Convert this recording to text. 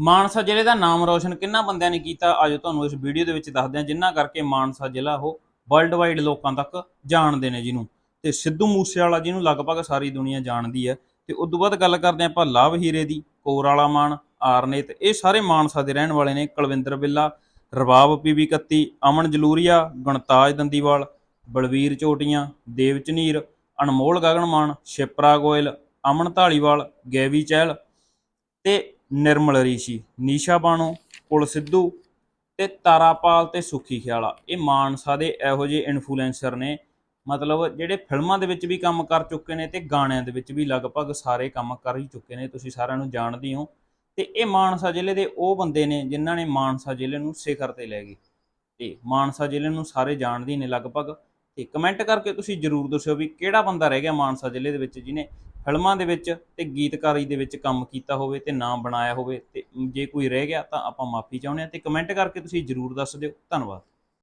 ਮਾਨਸਾ ਜ਼ਿਲ੍ਹੇ ਦਾ ਨਾਮ ਰੋਸ਼ਨ ਕਿੰਨਾ ਬੰਦਿਆਂ ਨੇ ਕੀਤਾ, ਅੱਜ ਤੁਹਾਨੂੰ ਇਸ ਵੀਡੀਓ ਦੇ ਵਿੱਚ ਦੱਸਦੇ ਹਾਂ, ਜਿੰਨਾ ਕਰਕੇ ਮਾਨਸਾ ਜ਼ਿਲ੍ਹਾ ਉਹ ਵਰਲਡ ਵਾਈਡ ਲੋਕਾਂ ਤੱਕ ਜਾਣਦੇ ਨੇ ਜਿਹਨੂੰ। ਤੇ ਸਿੱਧੂ ਮੂਸੇਵਾਲਾ ਜਿਹਨੂੰ ਲਗਭਗ ਸਾਰੀ ਦੁਨੀਆ ਜਾਣਦੀ ਹੈ। ਤੇ ਉਸ ਤੋਂ ਬਾਅਦ ਗੱਲ ਕਰਦੇ ਹਾਂ ਆਪਾਂ ਲਵ ਹੀਰੇ ਦੀ, ਕੋਰਾਲਾ ਮਾਨ, ਆਰਨੇਤ, ਇਹ ਸਾਰੇ ਮਾਨਸਾ ਦੇ ਰਹਿਣ ਵਾਲੇ ਨੇ। ਕੁਲਵਿੰਦਰ ਬਿੱਲਾ, ਰਬਾਬ ਪੀਵੀ 31 ਅਮਨ ਜਲੂਰੀਆ, ਗਣਤਾਜ ਦੰਦੀਵਾਲ, ਬਲਵੀਰ ਚੋਟੀਆਂ ਦੇਵ ਚਨੀਰ ਅਨਮੋਲ ਗਗਨ ਮਾਨ ਸ਼ਿਪਰਾ ਗੋਇਲ, ਅਮਨ ਢਾਲੀਵਾਲ ਗੈਵੀ ਚਹਿਲ। ਤੇ ਨਿਰਮਲ ਰੀਸ਼ੀ, ਨੀਸ਼ਾ ਬਾਣੋ ਕੁਲ ਸਿੱਧੂ ਤੇ ਤਾਰਾਪਾਲ ਤੇ ਸੁਖੀ ਖਿਆਲਾ। ਇਹ ਮਾਨਸਾ ਦੇ ਇਹੋ ਜਿਹੇ ਇਨਫਲੂਐਂਸਰ ਨੇ, ਮਤਲਬ ਜਿਹੜੇ ਫਿਲਮਾਂ ਦੇ ਵਿੱਚ ਵੀ ਕੰਮ ਕਰ ਚੁੱਕੇ ਨੇ ਤੇ ਗਾਣਿਆਂ ਦੇ ਵਿੱਚ ਵੀ ਲਗਭਗ ਸਾਰੇ ਕੰਮ ਕਰ ਹੀ ਚੁੱਕੇ ਨੇ, ਤੁਸੀਂ ਸਾਰਿਆਂ ਨੂੰ ਜਾਣਦੇ ਹੋ। ਤੇ ਇਹ ਮਾਨਸਾ ਜ਼ਿਲ੍ਹੇ ਦੇ ਉਹ ਬੰਦੇ ਨੇ ਜਿਨ੍ਹਾਂ ਨੇ ਮਾਨਸਾ ਜ਼ਿਲ੍ਹੇ ਨੂੰ ਸਿਖਰ ਤੇ ਲੈ ਗਏ। ਤੇ ਮਾਨਸਾ ਜ਼ਿਲ੍ਹੇ ਨੂੰ ਸਾਰੇ ਜਾਣਦੇ ਨੇ ਲਗਭਗ। ਤੇ ਕਮੈਂਟ ਕਰਕੇ ਤੁਸੀਂ ਜਰੂਰ ਦੱਸਿਓ ਵੀ ਕਿਹੜਾ ਬੰਦਾ ਰਹਿ ਗਿਆ ਮਾਨਸਾ ਜ਼ਿਲ੍ਹੇ ਦੇ ਵਿੱਚ ਜਿਹਨੇ ਫਿਲਮਾਂ ਦੇ ਵਿੱਚ ਤੇ ਗੀਤਕਾਰੀ ਦੇ ਵਿੱਚ ਕੰਮ ਕੀਤਾ ਹੋਵੇ ਤੇ ਨਾਮ ਬਣਾਇਆ ਹੋਵੇ ਤੇ ਜੇ ਕੋਈ ਰਹਿ ਗਿਆ ਤਾਂ ਆਪਾਂ ਮਾਫੀ ਚਾਹੁੰਦੇ ਹਾਂ ਤੇ ਕਮੈਂਟ ਕਰਕੇ ਤੁਸੀਂ ਜਰੂਰ ਦੱਸ ਦਿਓ। ਧੰਨਵਾਦ।